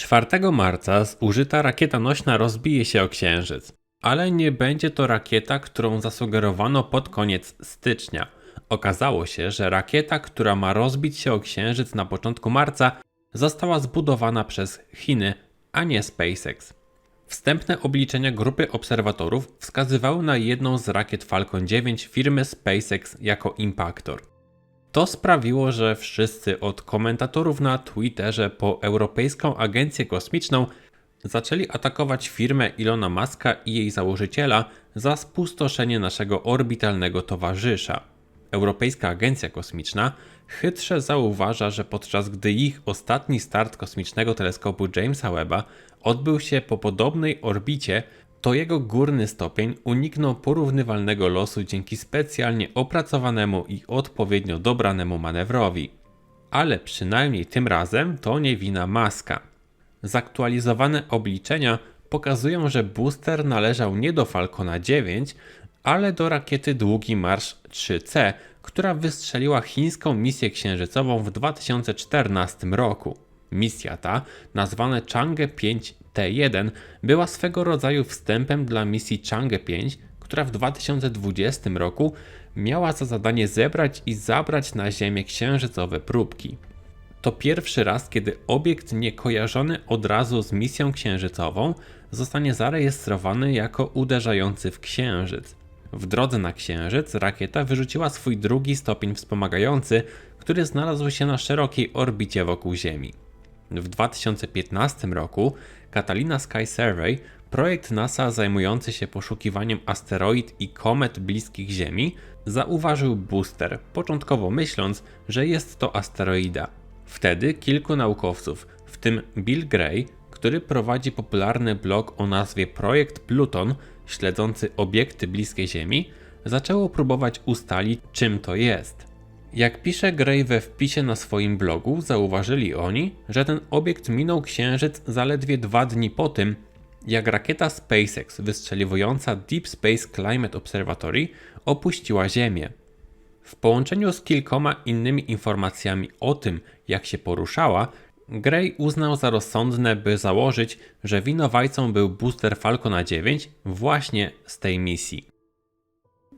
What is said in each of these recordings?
4 marca zużyta rakieta nośna rozbije się o Księżyc, ale nie będzie to rakieta, którą zasugerowano pod koniec stycznia. Okazało się, że rakieta, która ma rozbić się o Księżyc na początku marca, została zbudowana przez Chiny, a nie SpaceX. Wstępne obliczenia grupy obserwatorów wskazywały na jedną z rakiet Falcon 9 firmy SpaceX jako impaktor. To sprawiło, że wszyscy od komentatorów na Twitterze po Europejską Agencję Kosmiczną zaczęli atakować firmę Ilona Maska i jej założyciela za spustoszenie naszego orbitalnego towarzysza. Europejska Agencja Kosmiczna chytrze zauważa, że podczas gdy ich ostatni start kosmicznego teleskopu Jamesa Webba odbył się po podobnej orbicie, to jego górny stopień uniknął porównywalnego losu dzięki specjalnie opracowanemu i odpowiednio dobranemu manewrowi. Ale przynajmniej tym razem to nie wina Maska. Zaktualizowane obliczenia pokazują, że booster należał nie do Falcona 9, ale do rakiety Długi Marsz 3C, która wystrzeliła chińską misję księżycową w 2014 roku. Misja ta, nazwana Chang'e 5T1, była swego rodzaju wstępem dla misji Chang'e 5, która w 2020 roku miała za zadanie zebrać i zabrać na Ziemię księżycowe próbki. To pierwszy raz, kiedy obiekt niekojarzony od razu z misją księżycową zostanie zarejestrowany jako uderzający w księżyc. W drodze na księżyc rakieta wyrzuciła swój drugi stopień wspomagający, który znalazł się na szerokiej orbicie wokół Ziemi. W 2015 roku Catalina Sky Survey, projekt NASA zajmujący się poszukiwaniem asteroid i komet bliskich Ziemi, zauważył booster, początkowo myśląc, że jest to asteroida. Wtedy kilku naukowców, w tym Bill Gray, który prowadzi popularny blog o nazwie Projekt Pluton, śledzący obiekty bliskie Ziemi, zaczęło próbować ustalić, czym to jest. Jak pisze Gray we wpisie na swoim blogu, zauważyli oni, że ten obiekt minął Księżyc zaledwie dwa dni po tym, jak rakieta SpaceX wystrzeliwująca Deep Space Climate Observatory opuściła Ziemię. W połączeniu z kilkoma innymi informacjami o tym, jak się poruszała, Gray uznał za rozsądne, by założyć, że winowajcą był booster Falcona 9 właśnie z tej misji.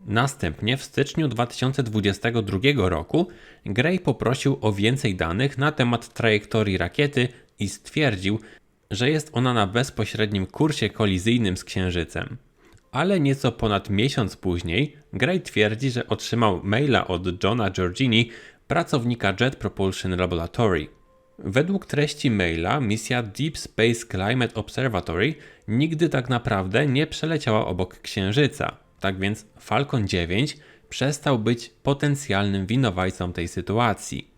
Następnie w styczniu 2022 roku Gray poprosił o więcej danych na temat trajektorii rakiety i stwierdził, że jest ona na bezpośrednim kursie kolizyjnym z Księżycem. Ale nieco ponad miesiąc później Gray twierdzi, że otrzymał maila od Johna Giorgini, pracownika Jet Propulsion Laboratory. Według treści maila misja Deep Space Climate Observatory nigdy tak naprawdę nie przeleciała obok Księżyca. Tak więc Falcon 9 przestał być potencjalnym winowajcą tej sytuacji.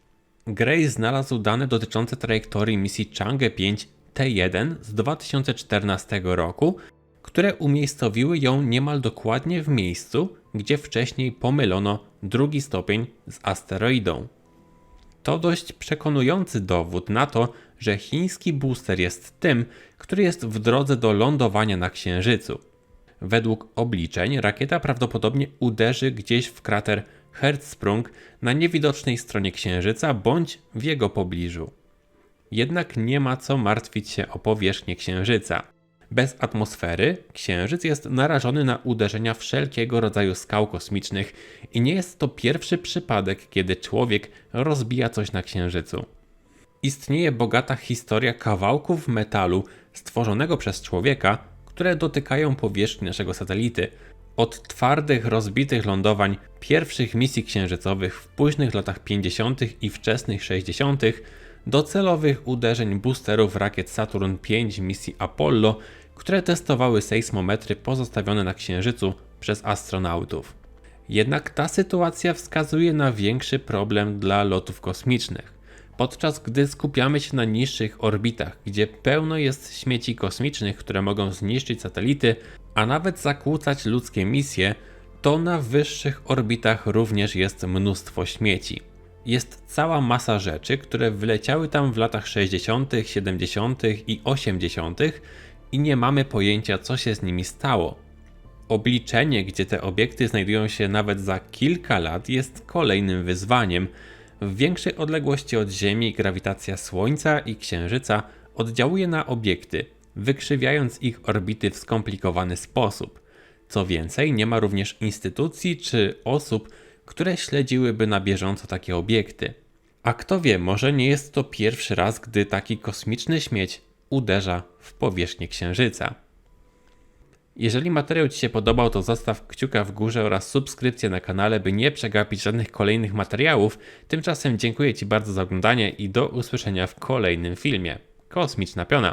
Gray znalazł dane dotyczące trajektorii misji Chang'e 5 T1 z 2014 roku, które umiejscowiły ją niemal dokładnie w miejscu, gdzie wcześniej pomylono drugi stopień z asteroidą. To dość przekonujący dowód na to, że chiński booster jest tym, który jest w drodze do lądowania na Księżycu. Według obliczeń rakieta prawdopodobnie uderzy gdzieś w krater Hertzsprung na niewidocznej stronie Księżyca bądź w jego pobliżu. Jednak nie ma co martwić się o powierzchnię Księżyca. Bez atmosfery Księżyc jest narażony na uderzenia wszelkiego rodzaju skał kosmicznych i nie jest to pierwszy przypadek, kiedy człowiek rozbija coś na Księżycu. Istnieje bogata historia kawałków metalu stworzonego przez człowieka, które dotykają powierzchni naszego satelity. Od twardych, rozbitych lądowań pierwszych misji księżycowych w późnych latach 50. i wczesnych 60., do celowych uderzeń boosterów rakiet Saturn V misji Apollo, które testowały sejsmometry pozostawione na Księżycu przez astronautów. Jednak ta sytuacja wskazuje na większy problem dla lotów kosmicznych. Podczas gdy skupiamy się na niższych orbitach, gdzie pełno jest śmieci kosmicznych, które mogą zniszczyć satelity, a nawet zakłócać ludzkie misje, to na wyższych orbitach również jest mnóstwo śmieci. Jest cała masa rzeczy, które wleciały tam w latach 60., 70. i 80. i nie mamy pojęcia, co się z nimi stało. Obliczenie, gdzie te obiekty znajdują się nawet za kilka lat, jest kolejnym wyzwaniem. W większej odległości od Ziemi grawitacja Słońca i Księżyca oddziałuje na obiekty, wykrzywiając ich orbity w skomplikowany sposób. Co więcej, nie ma również instytucji czy osób, które śledziłyby na bieżąco takie obiekty. A kto wie, może nie jest to pierwszy raz, gdy taki kosmiczny śmieć uderza w powierzchnię Księżyca. Jeżeli materiał Ci się podobał, to zostaw kciuka w górze oraz subskrypcję na kanale, by nie przegapić żadnych kolejnych materiałów. Tymczasem dziękuję Ci bardzo za oglądanie i do usłyszenia w kolejnym filmie. Kosmiczna Piona.